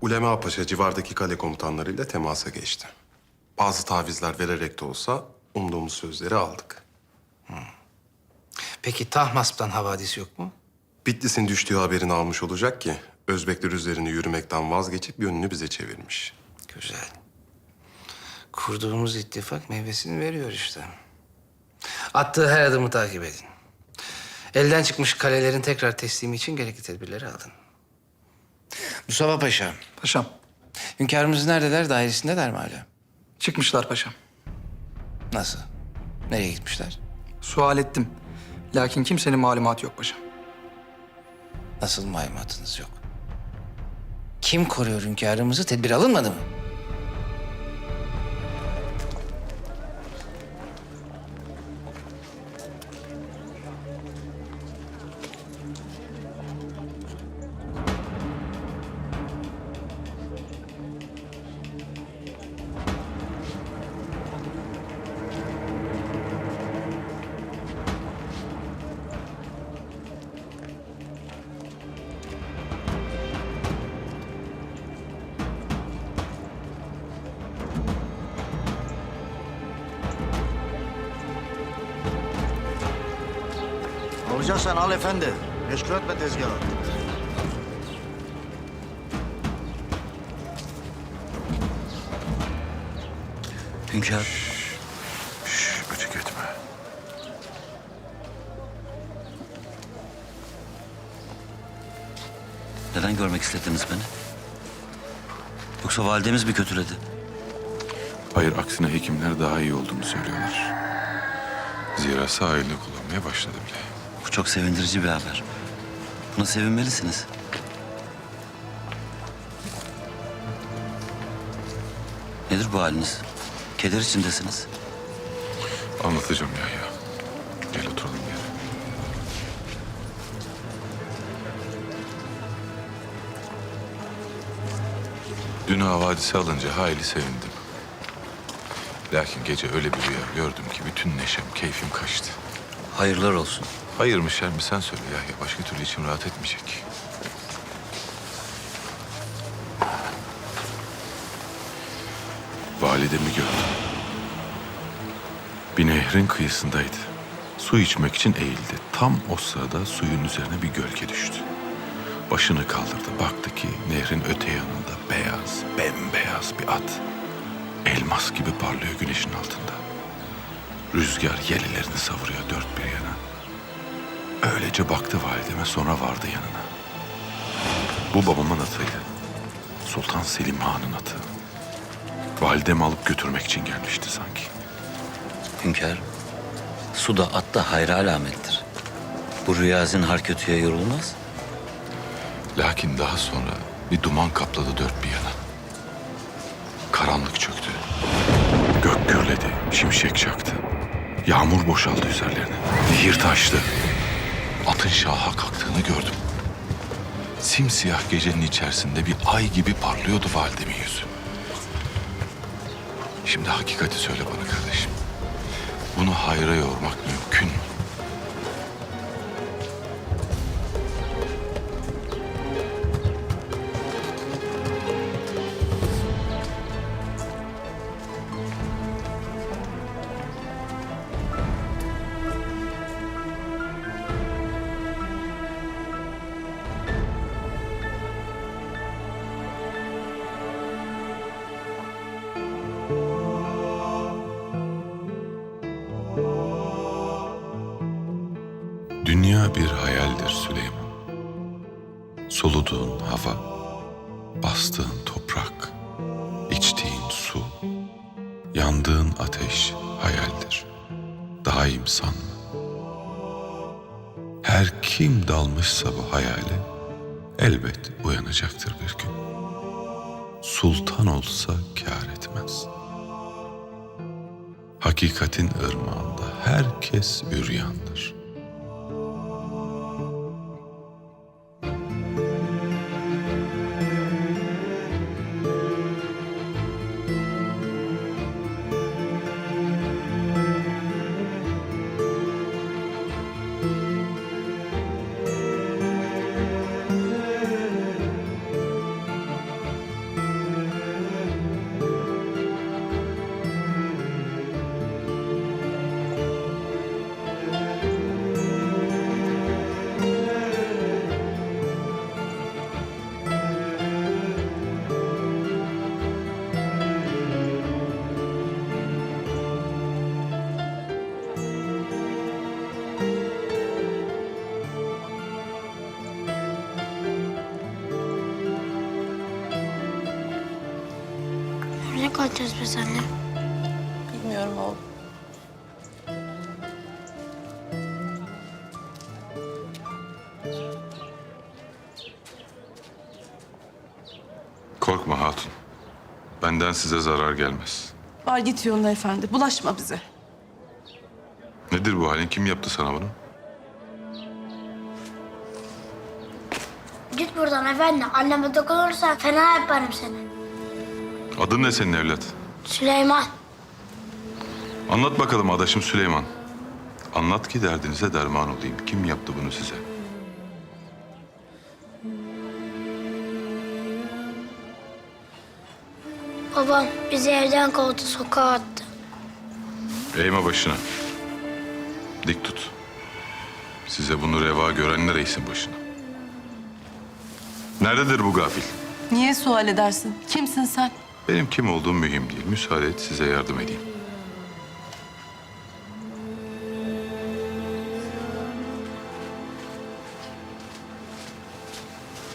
Ulema Paşa civardaki kale komutanlarıyla temasa geçti. Bazı tavizler vererek de olsa umduğumuz sözleri aldık. Peki Tahmasp'tan havadis yok mu? Bitlis'in düştüğü haberini almış olacak ki Özbekler üzerine yürümekten vazgeçip yönünü bize çevirmiş. Güzel. Kurduğumuz ittifak meyvesini veriyor işte. Attığı her adımı takip edin. Elden çıkmış kalelerin tekrar teslimi için gerekli tedbirleri alın. Mustafa Paşa, Paşam, hünkârımız neredeler? Dairesindeler mi hala? çıkmışlar paşam. Nasıl? Nereye gitmişler? Sual ettim. Lakin kimsenin malumatı yok paşam. Nasıl malumatınız yok? Kim koruyor hünkârımızı? Tedbir alınmadı mı? Alacaksan al efendi. Meşgul etme tezgahı. Hünkâr, Şş, ötük etme. neden görmek istediniz beni? Yoksa validemiz mi kötüledi? Hayır, aksine hekimler daha iyi olduğunu söylüyorlar. Zira elini kullanmaya başladı bile. Bu çok sevindirici bir haber. Buna sevinmelisiniz. Nedir bu haliniz? Keder içindesiniz. Anlatacağım Yahya. Gel oturalım yere. Dün havadisi alınca hayli sevindim. Lakin gece öyle bir rüya gördüm ki bütün neşem, keyfim kaçtı. Hayırlar olsun. Hayır mı sen söyle Yahya. Başka türlü içim rahat etmeyecek. Validemi gördüm. Bir nehrin kıyısındaydı. Su içmek için eğildi. Tam o sırada suyun üzerine bir gölge düştü. Başını kaldırdı. Baktı ki nehrin öte yanında beyaz, bembeyaz bir at. Elmas gibi parlıyor güneşin altında. Rüzgar yelelerini savuruyor dört bir yana. Öylece baktı valideme sonra vardı yanına. Bu babamın atıydı. Sultan Selim Han'ın atı. Validemi alıp götürmek için gelmişti sanki. Hünkâr, su da at da hayra alamettir. Bu rüya zinhar kötüye yorulmaz. Lakin daha sonra bir duman kapladı dört bir yana. Karanlık çöktü. Gök gürledi, şimşek çaktı. Yağmur boşaldı üzerlerine. Nehir taştı. Atın şaha kalktığını gördüm. Simsiyah gecenin içerisinde bir ay gibi parlıyordu validemin yüzü. Şimdi hakikati söyle bana kardeşim. Bunu hayra yormak mümkün mü? Dünya bir hayaldir Süleyman. Soluduğun hava, bastığın toprak, içtiğin su, yandığın ateş hayaldir. Daim sanma. Her kim dalmışsa bu hayale elbet uyanacaktır bir gün. Sultan olsa kâr etmez. Hakikatin ırmağında herkes üryandır.'' Kalacağız biz anne? Bilmiyorum oğlum. Korkma hatun. Benden size zarar gelmez. Var git yoluna efendi. Bulaşma bize. Nedir bu halin? Kim yaptı sana bunu? Git buradan efendi. Anneme dokunursan fena yaparım seni. Adın ne senin evlat? Süleyman. Anlat bakalım adaşım Süleyman. Anlat ki derdinize derman olayım. Kim yaptı bunu size? Babam bizi evden kovdu, sokağa attı. Eğme başına. Dik tut. Size bunu reva görenler eğsin başına. Nerededir bu gafil? Niye sual edersin? Kimsin sen? Benim kim olduğum mühim değil. Müsaade et size yardım edeyim.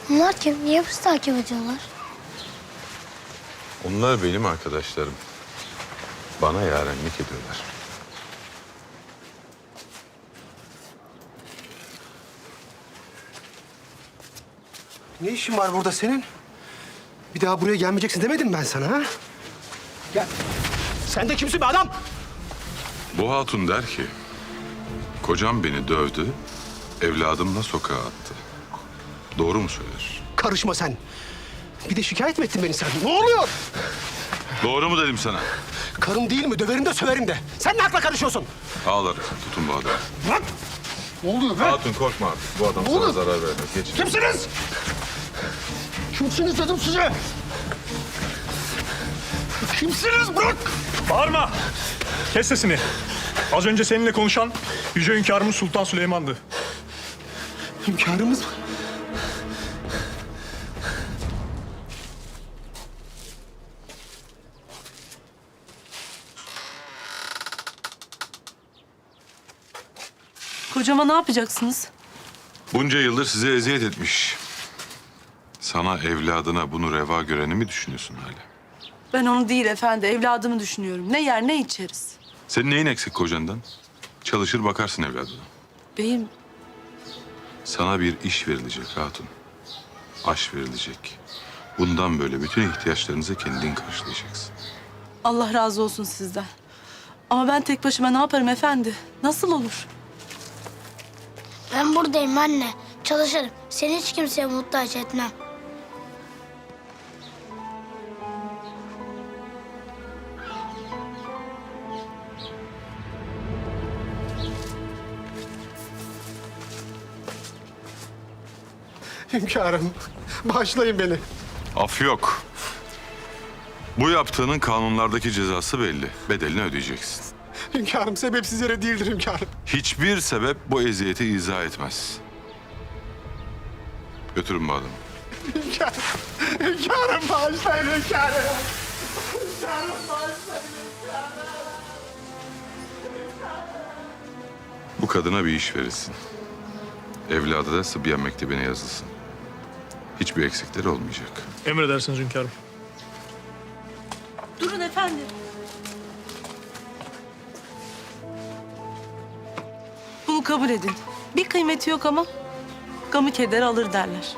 Bunlar kim? Niye bizi takip ediyorlar? Onlar benim arkadaşlarım. Bana yarenlik ediyorlar. Ne işin var burada senin? Bir daha buraya gelmeyeceksin demedim ben sana ha? Gel. Sen de kimsin be adam? Bu hatun der ki... Kocam beni dövdü, evladımla sokağa attı. Doğru mu söyler? Karışma sen. Bir de şikayet mi ettin beni sen? Ne oluyor? Doğru mu dedim sana? Karım değil mi? Döverim de söverim de. Sen ne akla karışıyorsun? Ağlar, tutun bu adamı. Lan! Ne oluyor be? Hatun korkma artık. Bu adam sana Oğlum! zarar vermez. Geç. Kimsiniz? Kimsiniz dedim size. Kimsiniz? Bırak! Bağırma! Kes sesini. Az önce seninle konuşan Yüce Hünkârımız Sultan Süleyman'dı. Hünkârımız mı? Kocama ne yapacaksınız? Bunca yıldır size eziyet etmiş. Sana evladına bunu reva göreni mi düşünüyorsun hala? Ben onu değil efendi, evladımı düşünüyorum. Ne yer ne içeriz. Senin neyin eksik kocandan? Çalışır bakarsın evladına. Beyim, Sana bir iş verilecek hatun. Aş verilecek. Bundan böyle bütün ihtiyaçlarınızı kendin karşılayacaksın. Allah razı olsun sizden. Ama ben tek başıma ne yaparım efendi? Nasıl olur? Ben buradayım anne. Çalışırım. Seni hiç kimseye muhtaç etmem. Hünkârım, bağışlayın beni. Af yok. Bu yaptığının kanunlardaki cezası belli. Bedelini ödeyeceksin. Hünkârım, sebepsiz yere değildir hünkârım. Hiçbir sebep bu eziyeti izah etmez. Götürün bu adamı. Hünkârım, hünkârım bağışlayın hünkârım. Hünkârım bağışlayın. Bu kadına bir iş verilsin. Evladı da Sıbyan Mektebi'ne yazılsın. Hiçbir eksikleri olmayacak. Emredersiniz hünkârım. Durun efendi. Bunu kabul edin. Bir kıymeti yok ama gamı keder alır derler.